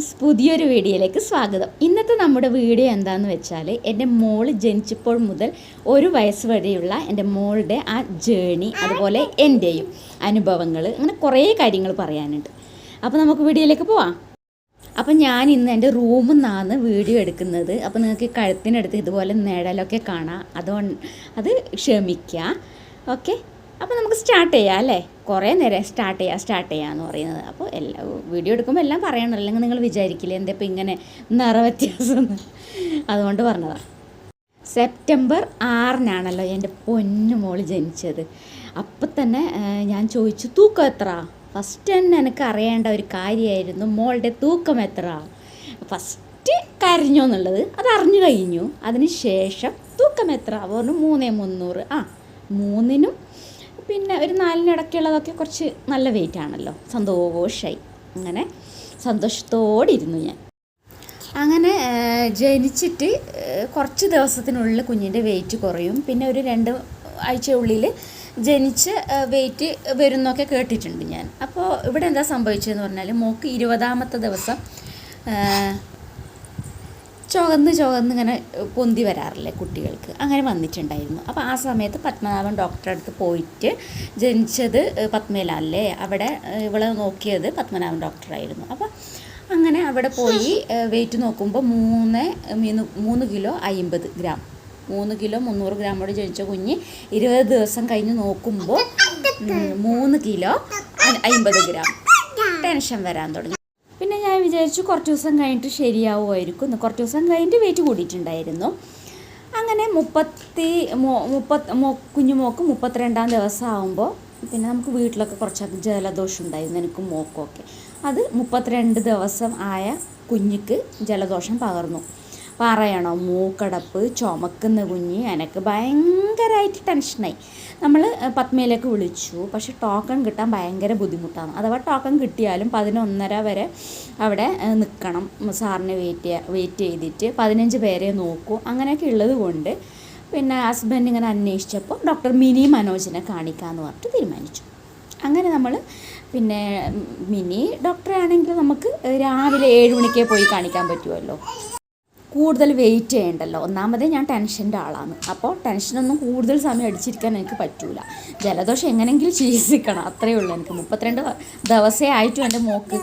Friends പുതിയൊരു വീഡിയോയിലേക്ക് സ്വാഗതം. ഇന്നത്തെ നമ്മുടെ വീഡിയോ എന്താന്ന് വെച്ചാൽ എന്റെ മോൾ ജനിച്ചപ്പോൾ മുതൽ ഒരു വയസ്സ് വരെയുള്ള എന്റെ മോളുടെ ആ ജേണി അതുപോലെ എന്റെയും അനുഭവങ്ങൾ അങ്ങനെ കുറേ കാര്യങ്ങൾ പറയാനുണ്ട്. അപ്പോൾ നമുക്ക് വീഡിയോയിലേക്ക് പോവാം. അപ്പം ഞാൻ ഇന്ന് എന്റെ റൂമിൽ നിന്നാണ് വീഡിയോ എടുക്കുന്നത്. അപ്പോൾ നിങ്ങൾക്ക് കഴുത്തിനടുത്ത് ഇതുപോലെ നിഴലൊക്കെ കാണാം. അതുകൊണ്ട് അത് ക്ഷമിക്കുക ഓക്കെ? അപ്പോൾ നമുക്ക് സ്റ്റാർട്ട് ചെയ്യാം അല്ലേ? കുറേ നേരം സ്റ്റാർട്ട് ചെയ്യാം സ്റ്റാർട്ട് ചെയ്യാമെന്ന് പറയുന്നത്. അപ്പോൾ എല്ലാ വീഡിയോ എടുക്കുമ്പോൾ എല്ലാം പറയണം. അല്ലെങ്കിൽ നിങ്ങൾ വിചാരിക്കില്ല എന്താ ഇപ്പം ഇങ്ങനെ നിറവ്യത്യാസം. അതുകൊണ്ട് പറഞ്ഞതാണ് സെപ്റ്റംബർ ആറിനാണല്ലോ എന്റെ പൊന്നു മോൾ ജനിച്ചത്. അപ്പം തന്നെ ഞാൻ ചോദിച്ചു തൂക്കം എത്ര ഫസ്റ്റ് തന്നെ എനിക്ക് അറിയേണ്ട ഒരു കാര്യമായിരുന്നു മോളുടെ തൂക്കം എത്ര ഫസ്റ്റ് കരഞ്ഞോ എന്നുള്ളത് അത് അറിഞ്ഞു കഴിഞ്ഞു. അതിന് ശേഷം തൂക്കം എത്ര പറഞ്ഞു മൂന്നേ മുന്നൂറ്. ആ മൂന്നിനും പിന്നെ ഒരു നാലിനിടയ്ക്കുള്ളതൊക്കെ കുറച്ച് നല്ല വെയിറ്റ് ആണല്ലോ. സന്തോഷമായി അങ്ങനെ സന്തോഷത്തോടെ ഇരുന്നു ഞാൻ. അങ്ങനെ ജനിച്ചിട്ട് കുറച്ച് ദിവസത്തിനുള്ളിൽ കുഞ്ഞിന്റെ വെയിറ്റ് കുറയും. പിന്നെ ഒരു രണ്ട് ആഴ്ചയുള്ളിൽ ജനിച്ച് വെയിറ്റ് വരുന്നൊക്കെ കേട്ടിട്ടുണ്ട് ഞാൻ. അപ്പോൾ ഇവിടെ എന്താ സംഭവിച്ചതെന്ന് പറഞ്ഞാൽ മോക്ക് ഇരുപതാമത്തെ ദിവസം ചുവന്ന് ചുവന്ന് ഇങ്ങനെ പൊന്തി വരാറില്ലേ കുട്ടികൾക്ക്? അങ്ങനെ വന്നിട്ടുണ്ടായിരുന്നു. അപ്പോൾ ആ സമയത്ത് പത്മനാഭൻ ഡോക്ടറെ അടുത്ത് പോയിട്ട് ജനിച്ചത് പത്മയിലല്ലേ? അവിടെ ഇവളെ നോക്കിയത് പത്മനാഭൻ ഡോക്ടറായിരുന്നു അപ്പോൾ അങ്ങനെ അവിടെ പോയി വെയിറ്റ് നോക്കുമ്പോൾ മൂന്ന് മീന്ന് മൂന്ന് കിലോ അയിമ്പത് ഗ്രാം. മൂന്ന് കിലോ മുന്നൂറ് ഗ്രാമോട് ജനിച്ച കുഞ്ഞ് ഇരുപത് ദിവസം കഴിഞ്ഞ് നോക്കുമ്പോൾ മൂന്ന് കിലോ അയിമ്പത് ഗ്രാം. ടെൻഷൻ വരാൻ തുടങ്ങി. പിന്നെ ഞാൻ വിചാരിച്ചു കുറച്ച് ദിവസം കഴിഞ്ഞിട്ട് ശരിയാവുമായിരിക്കും. എന്ന് കുറച്ച് ദിവസം കഴിഞ്ഞിട്ട് വെയിറ്റ് കൂടിയിട്ടുണ്ടായിരുന്നു. അങ്ങനെ മുപ്പത്തി മുപ്പത്ത് മോ കുഞ്ഞു മോക്ക് മുപ്പത്തിരണ്ടാം ദിവസം ആകുമ്പോൾ പിന്നെ നമുക്ക് വീട്ടിലൊക്കെ കുറച്ചൊക്കെ ജലദോഷം ഉണ്ടായിരുന്നു എനിക്ക് മോക്കൊക്കെ അത് മുപ്പത്തിരണ്ട് ദിവസം ആയ കുഞ്ഞിക്ക് ജലദോഷം പകർന്നു. പറയണോ. മൂക്കടപ്പ് ചുമക്കുന്ന കുഞ്ഞ് എനിക്ക് ഭയങ്കരമായിട്ട് ടെൻഷനായി. നമ്മൾ പത്മയിലേക്ക് വിളിച്ചു. പക്ഷേ ടോക്കൺ കിട്ടാൻ ഭയങ്കര ബുദ്ധിമുട്ടാണ്. അഥവാ ടോക്കൺ കിട്ടിയാലും പതിനൊന്നര വരെ അവിടെ നിൽക്കണം സാറിനെ വെയിറ്റ് വെയിറ്റ് ചെയ്തിട്ട് പതിനഞ്ച് പേരെ നോക്കൂ. അങ്ങനെയൊക്കെ ഉള്ളത് കൊണ്ട് പിന്നെ ഹസ്ബൻഡ് ഇങ്ങനെ അന്വേഷിച്ചപ്പോൾ ഡോക്ടർ മിനി മനോജിനെ കാണിക്കാമെന്ന് പറഞ്ഞിട്ട് തീരുമാനിച്ചു. അങ്ങനെ നമ്മൾ പിന്നെ മിനി ഡോക്ടറെ ആണെങ്കിൽ നമുക്ക് രാവിലെ ഏഴ് മണിക്കേ പോയി കാണിക്കാൻ പറ്റുമല്ലോ കൂടുതൽ വെയിറ്റ് ചെയ്യണ്ടല്ലോ. ഒന്നാമതേ ഞാൻ ടെൻഷന്റെ ആളാണ്. അപ്പോൾ ടെൻഷനൊന്നും കൂടുതൽ സമയം അടിച്ചിരിക്കാൻ എനിക്ക് പറ്റൂല. ജലദോഷം എങ്ങനെയെങ്കിലും ചികിത്സിക്കണം. അത്രയേ ഉള്ളൂ എനിക്ക്. മുപ്പത്തിരണ്ട് ദിവസേ ആയിട്ടും എന്റെ മോക്ക്.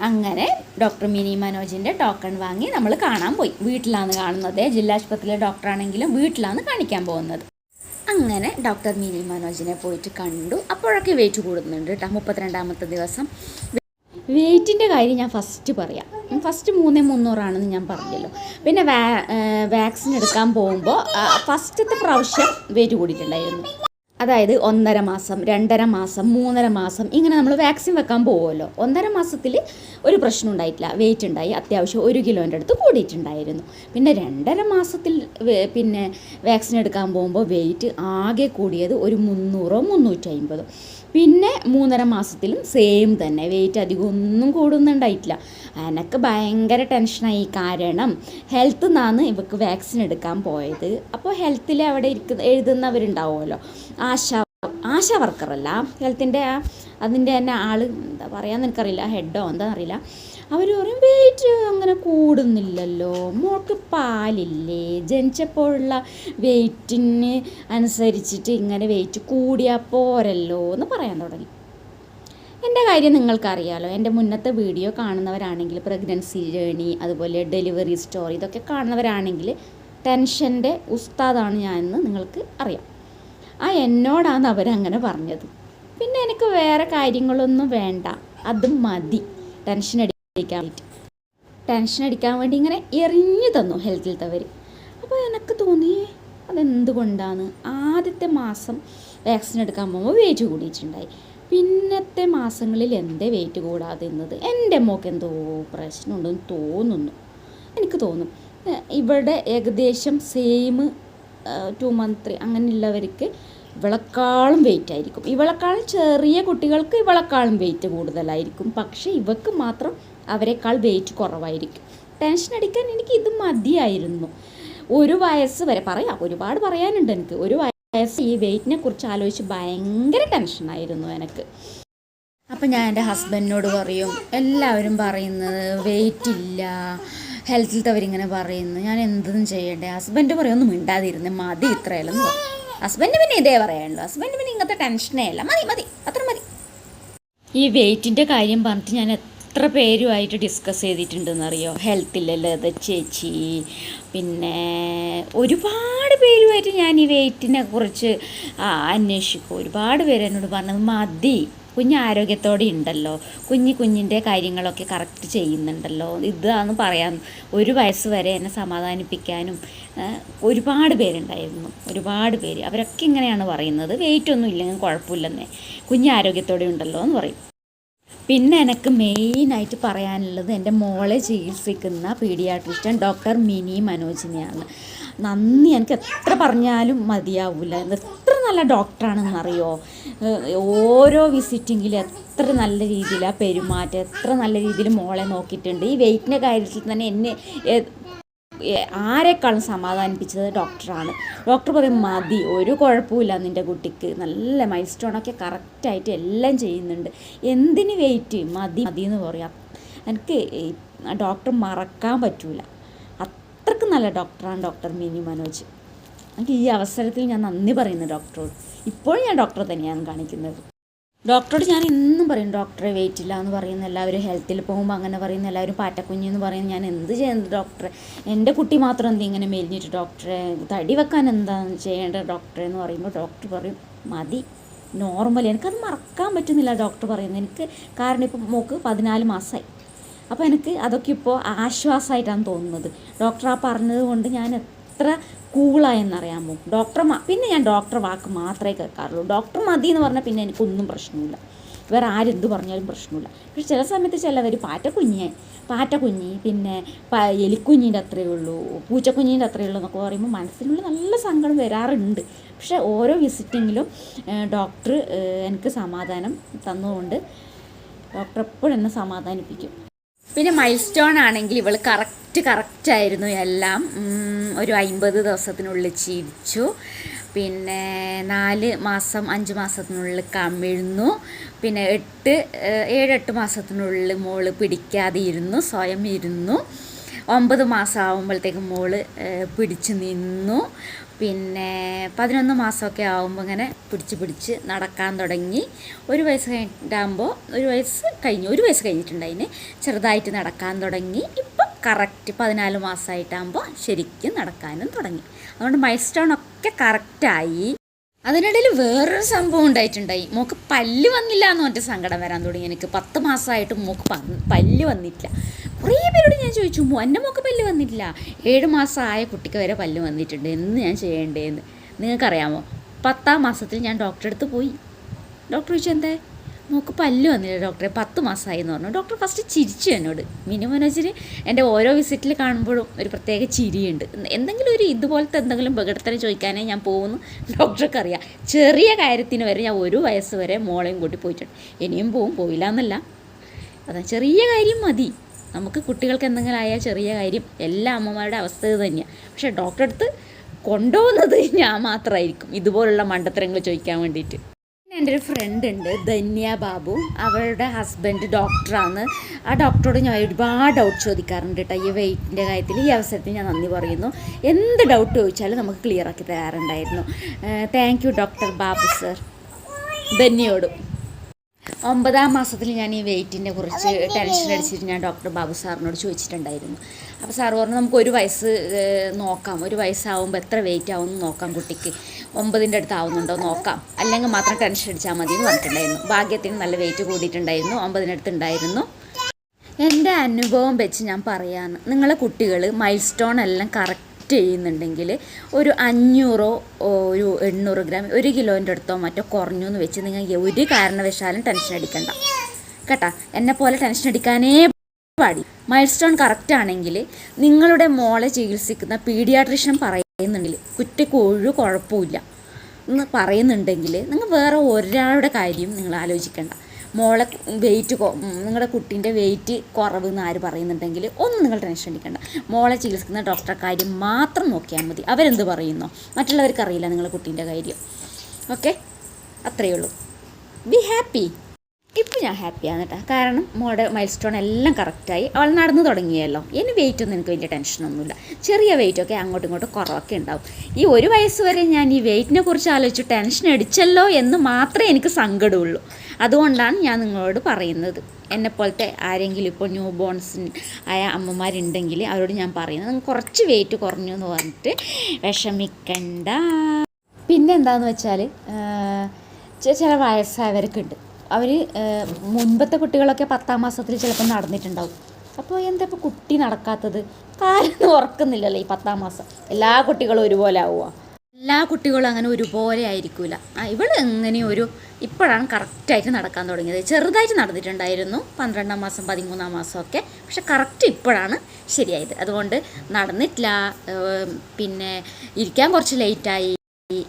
അങ്ങനെ ഡോക്ടർ മിനി മനോജിന്റെ ടോക്കൺ വാങ്ങി നമ്മൾ കാണാൻ പോയി. വീട്ടിലാണ് കാണുന്നത്. ജില്ലാ ആശുപത്രിയിലെ ഡോക്ടറാണെങ്കിലും വീട്ടിലാണ് കാണിക്കാൻ പോകുന്നത്. അങ്ങനെ ഡോക്ടർ മിനി മനോജിനെ പോയിട്ട് കണ്ടു. അപ്പോഴൊക്കെ വെയിറ്റ് കൂടുന്നുണ്ട് കേട്ടോ. മുപ്പത്തിരണ്ടാമത്തെ ദിവസം. വെയിറ്റിന്റെ കാര്യം ഞാൻ ഫസ്റ്റ് പറയാം. ഫസ്റ്റ് മൂന്നേ മുന്നൂറാണെന്ന് ഞാൻ പറഞ്ഞല്ലോ. പിന്നെ വാ വാക്സിൻ എടുക്കാൻ പോകുമ്പോൾ ഫസ്റ്റത്തെ പ്രാവശ്യം വെയിറ്റ് കൂടിയിട്ടുണ്ടായിരുന്നു. അതായത് ഒന്നര മാസം രണ്ടര മാസം മൂന്നര മാസം ഇങ്ങനെ നമ്മൾ വാക്സിൻ വെക്കാൻ പോകുമല്ലോ. ഒന്നര മാസത്തിൽ ഒരു പ്രശ്നം ഉണ്ടായിട്ടില്ല. വെയിറ്റ് ഉണ്ടായി. അത്യാവശ്യം ഒരു കിലോന്റെ അടുത്ത് കൂടിയിട്ടുണ്ടായിരുന്നു. പിന്നെ രണ്ടര മാസത്തിൽ പിന്നെ വാക്സിൻ എടുക്കാൻ പോകുമ്പോൾ വെയിറ്റ് ആകെ കൂടിയത് ഒരു മുന്നൂറോ മുന്നൂറ്റി അമ്പതോ പിന്നെ മൂന്നര മാസത്തിലും സെയിം തന്നെ. വെയിറ്റ് അധികം ഒന്നും കൂടുന്നുണ്ടായിട്ടില്ല. എനിക്ക് ഭയങ്കര ടെൻഷനായി കാരണം ഹെൽത്ത് നിന്നാണ് ഇവക്ക് വാക്സിൻ എടുക്കാൻ പോയത്. അപ്പോൾ ഹെൽത്തിൽ അവിടെ ഇരിക്കുന്ന എഴുതുന്നവരുണ്ടാവുമല്ലോ. ആശ ആശ വർക്കറല്ല ഹെൽത്തിന്റെ അതിന്റെ തന്നെ ആൾ എന്താ പറയുക എനിക്കറിയില്ല. ഹെഡോ എന്താ അറിയില്ല. അവർ പറയും വെയിറ്റ് അങ്ങനെ കൂടുന്നില്ലല്ലോ. മോൾക്ക് പാലില്ലേ? ജനിച്ചപ്പോഴുള്ള വെയിറ്റിന് അനുസരിച്ചിട്ട് ഇങ്ങനെ വെയിറ്റ് കൂടിയാൽ പോരല്ലോ എന്ന് പറയാൻ തുടങ്ങി. എന്റെ കാര്യം നിങ്ങൾക്കറിയാലോ എന്റെ മുന്നത്തെ വീഡിയോ കാണുന്നവരാണെങ്കിൽ പ്രഗ്നൻസി ജേണി അതുപോലെ ഡെലിവറി സ്റ്റോറി ഇതൊക്കെ കാണുന്നവരാണെങ്കിൽ ടെൻഷന്റെ ഉസ്താദാണ് ഞാൻ എന്ന് നിങ്ങൾക്ക് അറിയാം. ആ എന്നോടാണ് അവരങ്ങനെ പറഞ്ഞത്. പിന്നെ എനിക്ക് വേറെ കാര്യങ്ങളൊന്നും വേണ്ട. അത് മതി. ടെൻഷൻ ടെൻഷൻ അടിക്കാൻ വേണ്ടി ഇങ്ങനെ എറിഞ്ഞു തന്നു ഹെൽത്തിലത്തവർ അപ്പോൾ എനിക്ക് തോന്നി അതെന്തുകൊണ്ടാണ്? ആദ്യത്തെ മാസം വാക്സിൻ എടുക്കാൻ പോകുമ്പോൾ വെയിറ്റ് കൂടിയിട്ടുണ്ടായി. പിന്നത്തെ മാസങ്ങളിൽ എന്തേ വെയിറ്റ് കൂടാതെ ഇന്നത് എന്റെ മോക്ക് എന്തോ പ്രശ്നമുണ്ടെന്ന് തോന്നുന്നു. എനിക്ക് തോന്നും. ഇവിടെ ഏകദേശം സെയിം ടു മന്ത് ത്രീ അങ്ങനെയുള്ളവർക്ക് ഇവളെക്കാളും വെയിറ്റ് ആയിരിക്കും. ഇവളെക്കാളും ചെറിയ കുട്ടികൾക്ക് ഇവളെക്കാളും വെയിറ്റ് കൂടുതലായിരിക്കും. പക്ഷേ ഇവക്ക് മാത്രം അവരെക്കാൾ വെയിറ്റ് കുറവായിരിക്കും. ടെൻഷൻ അടിക്കാൻ എനിക്ക് ഇത് മതിയായിരുന്നു. ഒരു വയസ്സ് വരെ പറയാം. ഒരുപാട് പറയാനുണ്ട് എനിക്ക്. ഒരു വയസ്സ് ഈ വെയിറ്റിനെ കുറിച്ച് ആലോചിച്ച് ഭയങ്കര ടെൻഷനായിരുന്നു എനിക്ക്. അപ്പം ഞാൻ എന്റെ ഹസ്ബൻഡിനോട് പറയും എല്ലാവരും പറയുന്നത് വെയിറ്റ് ഇല്ല ഹെൽത്തിലത്തവരിങ്ങനെ പറയുന്നു. ഞാൻ എന്തും ചെയ്യണ്ടേ? ഹസ്ബൻഡ് പറയും ഒന്നും മിണ്ടാതിരുന്ന് മതി ഇത്രയല്ലെന്ന് പറയും. ഹസ്ബൻഡ് പിന്നെ ഇതേ പറയാനുള്ളൂ. ഹസ്ബൻഡ് പിന്നെ ഇങ്ങനത്തെ ടെൻഷനേ അല്ല മതി മതി. അത്ര മതി. ഈ വെയിറ്റിന്റെ കാര്യം പറഞ്ഞിട്ട് ഞാൻ എത്ര പേരുമായിട്ട് ഡിസ്കസ് ചെയ്തിട്ടുണ്ടെന്നറിയോ? ഹെൽത്തില്ലല്ലോ അത് ചേച്ചി. പിന്നെ ഒരുപാട് പേരുമായിട്ട് ഞാൻ ഈ വെയിറ്റിനെ കുറിച്ച് അന്വേഷിക്കും. ഒരുപാട് പേര് എന്നോട് പറഞ്ഞത് മതി. കുഞ്ഞ് ആരോഗ്യത്തോടെ ഉണ്ടല്ലോ. കുഞ്ഞ് കുഞ്ഞിന്റെ കാര്യങ്ങളൊക്കെ കറക്റ്റ് ചെയ്യുന്നുണ്ടല്ലോ. ഇതാന്ന് പറയാൻ ഒരു വയസ്സ് വരെ എന്നെ സമാധാനിപ്പിക്കാനും ഒരുപാട് പേരുണ്ടായിരുന്നു. ഒരുപാട് പേര്. അവരൊക്കെ ഇങ്ങനെയാണ് പറയുന്നത്. വെയിറ്റ് ഒന്നും ഇല്ലെങ്കിൽ കുഴപ്പമില്ലെന്നേ. കുഞ്ഞ് ആരോഗ്യത്തോടെ ഉണ്ടല്ലോ എന്ന് പറയും. പിന്നെ എനിക്ക് മെയിനായിട്ട് പറയാനുള്ളത് എന്റെ മോളെ ചികിത്സിക്കുന്ന പീഡിയാട്രിഷ്യൻ ഡോക്ടർ മിനി മനോജിനെയാണ്. നന്ദി എനിക്ക് എത്ര പറഞ്ഞാലും മതിയാവില്ല എത്ര നല്ല ഡോക്ടറാണെന്ന് അറിയോ ഓരോ വിസിറ്റിങ്ങിലും എത്ര നല്ല രീതിയിലാണ് പെരുമാറ്റം എത്ര നല്ല രീതിയിൽ മോളെ നോക്കിയിട്ടുണ്ട്. ഈ വെയിറ്റിന്റെ കാര്യത്തിൽ തന്നെ എന്നെ ആരെക്കാളും സമാധാനിപ്പിച്ചത് ഡോക്ടറാണ്. ഡോക്ടർ പറയും മതി ഒരു കുഴപ്പമില്ല നിന്റെ കുട്ടിക്ക്. നല്ല മൈൽ സ്റ്റോണൊക്കെ കറക്റ്റായിട്ട് എല്ലാം ചെയ്യുന്നുണ്ട്. എന്തിന് വെയിറ്റ് മതി മതി എന്ന് പറയാം. എനിക്ക് ഡോക്ടർ മറക്കാൻ പറ്റൂല. അത്രയ്ക്ക് നല്ല ഡോക്ടറാണ് ഡോക്ടർ മിനി മനോജ്. എനിക്ക് ഈ അവസരത്തിൽ ഞാൻ നന്ദി പറയുന്നു ഡോക്ടറോട്. ഇപ്പോഴും ഞാൻ ഡോക്ടറെ തന്നെയാണ് കാണിക്കുന്നത്. ഡോക്ടറോട് ഞാൻ എന്നും പറയും ഡോക്ടറെ വെയിറ്റ് ഇല്ല എന്ന് പറയുന്ന എല്ലാവരും ഹെൽത്തിൽ പോകുമ്പോൾ അങ്ങനെ പറയുന്ന എല്ലാവരും പാറ്റക്കുഞ്ഞ് എന്ന് പറയുന്നത് ഞാൻ എന്ത് ചെയ്യുന്നത് ഡോക്ടറെ? എന്റെ കുട്ടി മാത്രം എന്ത് ഇങ്ങനെ മെലിഞ്ഞിട്ട് ഡോക്ടറെ തടി വെക്കാൻ എന്താണ് ചെയ്യേണ്ടത് ഡോക്ടറെ? എന്ന് പറയുമ്പോൾ ഡോക്ടർ പറയും മതി നോർമൽ എനിക്കത് മറക്കാൻ പറ്റുന്നില്ല ഡോക്ടർ പറയുന്നത്. എനിക്ക് കാരണം ഇപ്പോൾ മോക്ക് പതിനാല് മാസമായി അപ്പോൾ എനിക്ക് അതൊക്കെ ഇപ്പോൾ ആശ്വാസമായിട്ടാണ് തോന്നുന്നത്. ഡോക്ടർ ആ പറഞ്ഞത് കൊണ്ട് ഞാൻ എത്ര കൂളായെന്നറിയാമോ ഡോക്ടർ മ- പിന്നെ ഞാൻ ഡോക്ടർ വാക്ക് മാത്രമേ കേൾക്കാറുള്ളൂ. ഡോക്ടർ മതി എന്ന് പറഞ്ഞാൽ പിന്നെ എനിക്കൊന്നും പ്രശ്നമില്ല. വേറെ ആരെന്ത് പറഞ്ഞാലും പ്രശ്നമില്ല. പക്ഷെ ചില സമയത്ത് ചിലവർ പാറ്റക്കുഞ്ഞ് പാറ്റക്കുഞ്ഞ് പിന്നെ എലിക്കുഞ്ഞിന്റെ അത്രയേ ഉള്ളൂ പൂച്ചക്കുഞ്ഞിന്റെ അത്രയേ ഉള്ളൂ എന്നൊക്കെ പറയുമ്പോൾ മനസ്സിനുള്ള നല്ല സങ്കടം വരാറുണ്ട്. പക്ഷേ ഓരോ വിസിറ്റിങ്ങിലും ഡോക്ടർ എനിക്ക് സമാധാനം തന്നുകൊണ്ട് ഡോക്ടർ എപ്പോഴും എന്നെ സമാധാനിപ്പിക്കും. പിന്നെ മൈൽ സ്റ്റോൺ ആണെങ്കിൽ ഇവൾ കറക്റ്റ് കറക്റ്റ് ആയിരുന്നു എല്ലാം. ഒരു അമ്പത് ദിവസത്തിനുള്ളിൽ ചിരിച്ചു പിന്നെ നാല് മാസം അഞ്ച് മാസത്തിനുള്ളിൽ കമിഴ്ന്നു. പിന്നെ എട്ട് ഏഴെട്ട് മാസത്തിനുള്ളിൽ മോൾ പിടിക്കാതെ ഇരുന്നു സ്വയം ഇരുന്നു. ഒമ്പത് മാസം ആകുമ്പോഴത്തേക്കും മോൾ പിടിച്ച് നിന്നു. പിന്നെ പതിനൊന്ന് മാസമൊക്കെ ആകുമ്പോൾ ഇങ്ങനെ പിടിച്ച് പിടിച്ച് നടക്കാൻ തുടങ്ങി. ഒരു വയസ്സ് കഴിഞ്ഞിട്ടാകുമ്പോൾ ഒരു വയസ്സ് കഴിഞ്ഞു ഒരു വയസ്സ് കഴിഞ്ഞിട്ടുണ്ടതിന് ചെറുതായിട്ട് നടക്കാൻ തുടങ്ങി. ഇപ്പം കറക്റ്റ് പതിനാല് മാസമായിട്ടാകുമ്പോൾ ശരിക്കും നടക്കാനും തുടങ്ങി. അതുകൊണ്ട് മൈൽ സ്റ്റോൺ ഒക്കെ കറക്റ്റായി അതിനിടയിൽ വേറൊരു സംഭവം ഉണ്ടായിട്ടുണ്ടായി. മോക്ക് പല്ല് വന്നില്ല എന്ന് പറഞ്ഞിട്ട് സങ്കടം വരാൻ തുടങ്ങി. എനിക്ക് പത്ത് മാസമായിട്ട് മോക്ക് പല്ല് വന്നിട്ടില്ല. കുറേ പേരോട് ഞാൻ ചോദിച്ചു എന്റെ മോക്ക് പല്ല് വന്നിട്ടില്ല. ഏഴ് മാസമായ കുട്ടിക്ക് വരെ പല്ല് വന്നിട്ടുണ്ട്. എന്ന് ഞാൻ ചെയ്യേണ്ടതെന്ന് നിങ്ങൾക്കറിയാമോ? പത്താം മാസത്തിൽ ഞാൻ ഡോക്ടറെ അടുത്ത് പോയി. ഡോക്ടർ ചോദിച്ചു മോക്ക് പല്ല് വന്നില്ല. ഡോക്ടറെ പത്ത് മാസമായി എന്ന് പറഞ്ഞു. ഡോക്ടർ ഫസ്റ്റ് ചിരിച്ചു എന്നോട്. മിനി മനോജിന് എന്റെ ഓരോ വിസിറ്റിൽ കാണുമ്പോഴും ഒരു പ്രത്യേക ചിരിയുണ്ട്. എന്തെങ്കിലും ഒരു ഇതുപോലത്തെ എന്തെങ്കിലും ബഗടത്തരം ചോദിക്കാനേ ഞാൻ പോകുന്നു. ഡോക്ടർക്ക് അറിയാം ചെറിയ കാര്യത്തിന് വരെ ഞാൻ ഒരു വയസ്സ് വരെ മോളെയും കൂട്ടി പോയിട്ടുണ്ട്. ഇനിയും പോവും പോയില്ല എന്നല്ല. അതാ ചെറിയ കാര്യം മതി. നമുക്ക് കുട്ടികൾക്ക് എന്തെങ്കിലും ആയാൽ ചെറിയ കാര്യം. എല്ലാ അമ്മമാരുടെ അവസ്ഥ ഇത് തന്നെയാണ് പക്ഷേ ഡോക്ടറെ അടുത്ത് കൊണ്ടുപോകുന്നത് ഞാൻ മാത്രമായിരിക്കും. ഇതുപോലുള്ള മണ്ടത്തരങ്ങൾ ചോദിക്കാൻ വേണ്ടിയിട്ട്. എന്റെ ഒരു ഫ്രണ്ട് ഉണ്ട് ധന്യ ബാബു. അവളുടെ ഹസ്ബൻഡ് ഡോക്ടറാണ് ആ ഡോക്ടറോട് ഞാൻ ഒരുപാട് ഡൗട്ട് ചോദിക്കാറുണ്ട് കേട്ടോ ഈ വെയിറ്റിന്റെ കാര്യത്തിൽ ഈ അവസരത്തിൽ ഞാൻ നന്ദി പറയുന്നു. എന്ത് ഡൗട്ട് ചോദിച്ചാലും നമുക്ക് ക്ലിയർ ആക്കി തരാറുണ്ടായിരുന്നു. Thank you doctor Babu sir ധന്യയോടും ഒമ്പതാം മാസത്തിൽ ഞാൻ ഈ വെയിറ്റിനെ കുറിച്ച് ടെൻഷൻ അടിച്ചിട്ട് ഞാൻ ഡോക്ടർ ബാബു സാറിനോട് ചോദിച്ചിട്ടുണ്ടായിരുന്നു. അപ്പോൾ സാർ പറഞ്ഞു നമുക്ക് ഒരു വയസ്സ് നോക്കാം. ഒരു വയസ്സാവുമ്പോൾ എത്ര വെയിറ്റ് ആവും നോക്കാം കുട്ടിക്ക്. ഒമ്പതിന്റെ അടുത്ത് ആവുന്നുണ്ടോ നോക്കാം. അല്ലെങ്കിൽ മാത്രം ടെൻഷൻ അടിച്ചാൽ മതി എന്ന് പറഞ്ഞിട്ടുണ്ടായിരുന്നു. ഭാഗ്യത്തിന് നല്ല വെയിറ്റ് കൂടിയിട്ടുണ്ടായിരുന്നു. ഒമ്പതിനടുത്ത് ഉണ്ടായിരുന്നു. എന്റെ അനുഭവം വെച്ച് ഞാൻ പറയാമെന്ന് നിങ്ങളെ കുട്ടികൾ മൈൽ സ്റ്റോൺ എല്ലാം കറക്റ്റ് ചെയ്യുന്നുണ്ടെങ്കിൽ ഒരു അഞ്ഞൂറോ ഒരു എണ്ണൂറ് ഗ്രാം ഒരു കിലോന്റെ അടുത്തോ മറ്റോ കുറഞ്ഞു എന്ന് വെച്ച് നിങ്ങൾ ഒരു കാരണവശാലും ടെൻഷൻ അടിക്കണ്ട. കേട്ടാ? എന്നെ പോലെ ടെൻഷൻ അടിക്കാനേ പാടി. മൈൽ സ്റ്റോൺ കറക്റ്റ് ആണെങ്കിൽ നിങ്ങളുടെ മോളെ ചികിത്സിക്കുന്ന പീഡിയാട്രിഷ്യൻ പറയുന്നുണ്ടെങ്കിൽ കുറ്റക്ക് ഒരു കുഴപ്പമില്ല എന്ന് പറയുന്നുണ്ടെങ്കിൽ നിങ്ങൾ വേറെ ഒരാളുടെ കാര്യം നിങ്ങൾ ആലോചിക്കേണ്ട. മോളെ വെയിറ്റ് നിങ്ങളുടെ കുട്ടീന്റെ വെയിറ്റ് കുറവ് എന്ന് ആര് പറയുന്നുണ്ടെങ്കിൽ ഒന്നും നിങ്ങൾ ടെൻഷൻ അടിക്കേണ്ട. മോളെ ചികിത്സിക്കുന്ന ഡോക്ടറെ കാര്യം മാത്രം നോക്കിയാൽ മതി. അവരെന്ത് പറയുന്നോ? മറ്റുള്ളവർക്ക് അറിയില്ല നിങ്ങളുടെ കുട്ടീന്റെ കാര്യം. ഓക്കെ അത്രയേ ഉള്ളൂ. ബി ഹാപ്പി ഇപ്പം ഞാൻ ഹാപ്പിയാണ് കേട്ടോ കാരണം മോളുടെ മൈൽ സ്റ്റോൺ എല്ലാം കറക്റ്റായി അവൾ നടന്നു തുടങ്ങിയല്ലോ. ഇനി വെയിറ്റ് ഒന്നും എനിക്ക് വലിയ ടെൻഷനൊന്നുമില്ല ചെറിയ വെയിറ്റൊക്കെ അങ്ങോട്ടും ഇങ്ങോട്ടും കുറവൊക്കെ ഉണ്ടാവും. ഈ ഒരു വയസ്സ് വരെ ഞാൻ ഈ വെയിറ്റിനെ കുറിച്ച് ആലോചിച്ച് ടെൻഷൻ അടിച്ചല്ലോ എന്ന് മാത്രമേ എനിക്ക് സങ്കടമുള്ളൂ. അതുകൊണ്ടാണ് ഞാൻ നിങ്ങളോട് പറയുന്നത്. എന്നെപ്പോലത്തെ ആരെങ്കിലും ഇപ്പോൾ ന്യൂ ബോൺസ് ആയ അമ്മമാരുണ്ടെങ്കിൽ അവരോട് ഞാൻ പറയുന്നത് "നിങ്ങൾ കുറച്ച് വെയിറ്റ് കുറഞ്ഞു എന്ന് പറഞ്ഞിട്ട് വിഷമിക്കണ്ട. പിന്നെ എന്താണെന്ന് വെച്ചാൽ ചില വയസ്സായവർക്കുണ്ട് അവർ മുൻപത്തെ കുട്ടികളൊക്കെ പത്താം മാസത്തിൽ ചിലപ്പോൾ നടന്നിട്ടുണ്ടാവും. അപ്പോൾ എന്താ ഇപ്പോൾ കുട്ടി നടക്കാത്തത്? കാലൊന്നും ഉറക്കുന്നില്ലല്ലോ ഈ പത്താം മാസം. എല്ലാ കുട്ടികളും ഒരുപോലെ ആവുക എല്ലാ കുട്ടികളും അങ്ങനെ ഒരുപോലെ ആയിരിക്കില്ല ആ ഇവൾ എങ്ങനെ ഒരു ഇപ്പോഴാണ് കറക്റ്റായിട്ട് നടക്കാൻ തുടങ്ങിയത്. ചെറുതായിട്ട് നടന്നിട്ടുണ്ടായിരുന്നു പന്ത്രണ്ടാം മാസം പതിമൂന്നാം മാസമൊക്കെ പക്ഷെ കറക്റ്റ് ഇപ്പോഴാണ് ശരിയായത്. അതുകൊണ്ട് നടന്നിട്ടില്ല പിന്നെ ഇരിക്കാൻ കുറച്ച് ലേറ്റായി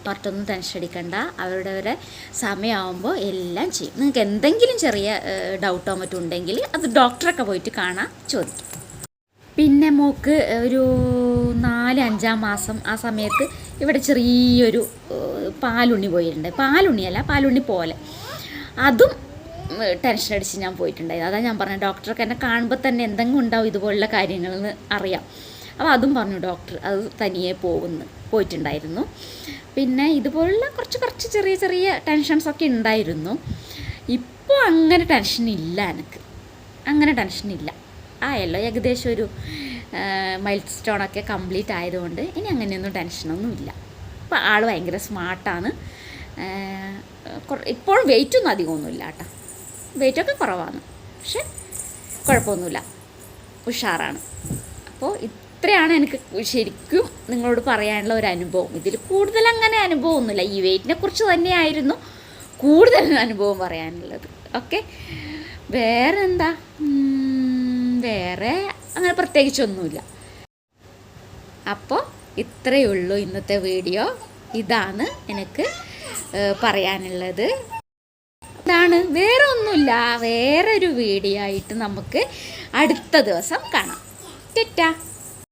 മറ്റൊന്നും ടെൻഷൻ അടിക്കണ്ട അവരുടെ അവരെ സമയമാകുമ്പോൾ എല്ലാം ചെയ്യും. നിങ്ങൾക്ക് എന്തെങ്കിലും ചെറിയ ഡൗട്ടോ മറ്റും ഉണ്ടെങ്കിൽ അത് ഡോക്ടറൊക്കെ പോയിട്ട് കാണാൻ ചോദിക്കും. പിന്നെ മോക്ക് ഒരു നാല് അഞ്ചാം മാസം ആ സമയത്ത് ഇവിടെ ചെറിയൊരു പാലുണ്ണി പോയിട്ടുണ്ട്. പാലുണ്ണിയല്ല പാലുണ്ണി പോലെ. അതും ടെൻഷൻ അടിച്ച് ഞാൻ പോയിട്ടുണ്ടായിരുന്നു അതാണ് ഞാൻ പറഞ്ഞത് ഡോക്ടർക്ക് എന്നെ കാണുമ്പോൾ തന്നെ എന്തെങ്കിലും ഉണ്ടാവും ഇതുപോലുള്ള കാര്യങ്ങളെന്ന് അറിയാം. അപ്പോൾ അതും പറഞ്ഞു ഡോക്ടർ അത് തനിയെ പോകുന്നു. പോയിട്ടുണ്ടായിരുന്നു. പിന്നെ ഇതുപോലുള്ള കുറച്ച് കുറച്ച് ചെറിയ ചെറിയ ടെൻഷൻസൊക്കെ ഉണ്ടായിരുന്നു. ഇപ്പോൾ അങ്ങനെ ടെൻഷൻ ഇല്ല എനിക്ക്. അങ്ങനെ ടെൻഷൻ ഇല്ല. ആയല്ലോ ഏകദേശം ഒരു മൈൽ സ്റ്റോണൊക്കെ കംപ്ലീറ്റ് ആയതുകൊണ്ട് ഇനി അങ്ങനെയൊന്നും ടെൻഷനൊന്നും ഇല്ല. ഇപ്പോൾ ആൾ ഭയങ്കര സ്മാർട്ടാണ് ഇപ്പോഴും വെയിറ്റൊന്നും അധികമൊന്നുമില്ല കേട്ടോ. വെയിറ്റൊക്കെ കുറവാണ്. പക്ഷെ കുഴപ്പമൊന്നുമില്ല. ഉഷാറാണ്. അപ്പോൾ ഇത്രയാണ് എനിക്ക് ശരിക്കും നിങ്ങളോട് പറയാനുള്ള ഒരു അനുഭവം. ഇതിൽ കൂടുതൽ അങ്ങനെ അനുഭവമൊന്നുമില്ല. ഈ വെയിറ്റിനെ കുറിച്ച് തന്നെയായിരുന്നു കൂടുതൽ അനുഭവം പറയാനുള്ളത്. ഓക്കെ വേറെ എന്താ വേറെ അങ്ങനെ പ്രത്യേകിച്ചൊന്നുമില്ല. അപ്പോൾ ഇത്രയേ ഉള്ളൂ ഇന്നത്തെ വീഡിയോ. ഇതാണ് എനിക്ക് പറയാനുള്ളത്. ഇതാണ്. വേറെ ഒന്നുമില്ല വേറൊരു വീഡിയോ ആയിട്ട് നമുക്ക് അടുത്ത ദിവസം കാണാം. ടെറ്റാ.